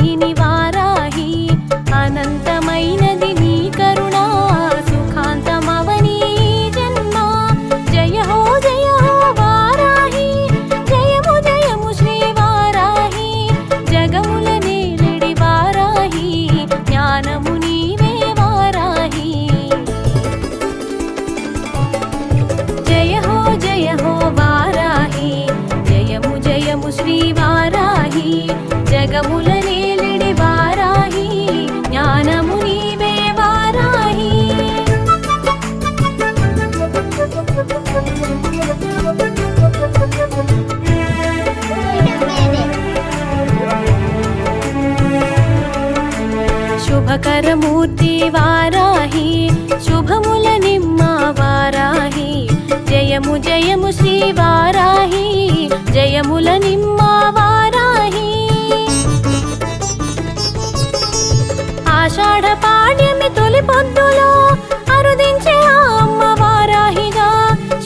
దాయిని వారాహి అనంతమైనది నీ కరుణ సుఖాంతమవని జన్మ. జయ హో జయ హో వారాహి జయము జయము శ్రీ నేలడి వారాహి జ్ఞానము శుభకరమూర్తి వారాహి శుభముల నిమ్మ వారాహి. జయము జయము శ్రీ వారాహి జయముల నిమ్మ వారాహి. ఆషాఢ పాడ్యమి తొలి పొద్దులో అరుదించే అమ్మ వారాహిగా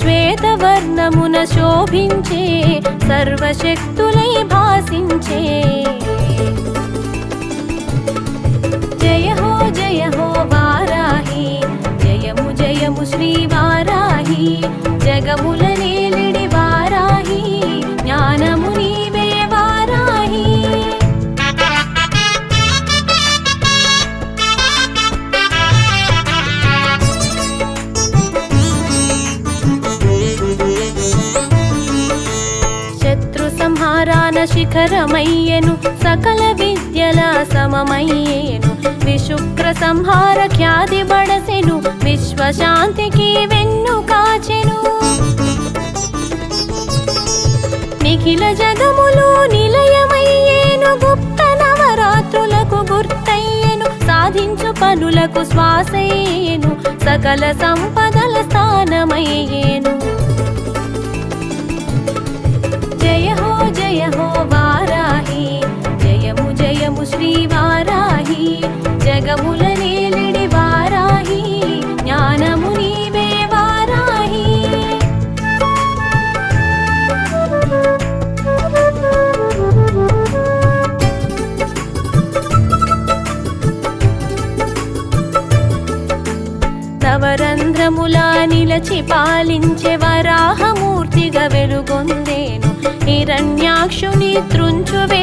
శ్వేతవర్ణమున శోభించే సర్వశక్తులై భాసించే సంహారాన శిఖరమయ్యెను సకల విద్యల సమమయ్యేను. విశుక్ర సంహార ఖ్యాతి బడసెను విశ్వశాంతికి వెన్ను కాచెను. నిఖిల జగములు నిలయమయ్యేను గుప్త నవరాత్రులకు గుర్తయ్యేను సాధించు పనులకు శ్వాసయ్యేను సకల సంపదల స్థానమయ్యేను. జయము వారాహి జగముల నేలిడి వారాహి జ్ఞానము నీవే వారాహి. నవరంధ్రములా నిలచి పాలించే వరాహమూర్తిగా వెలుగొందేను. హిరణ్యాక్షుని త్రుంచువే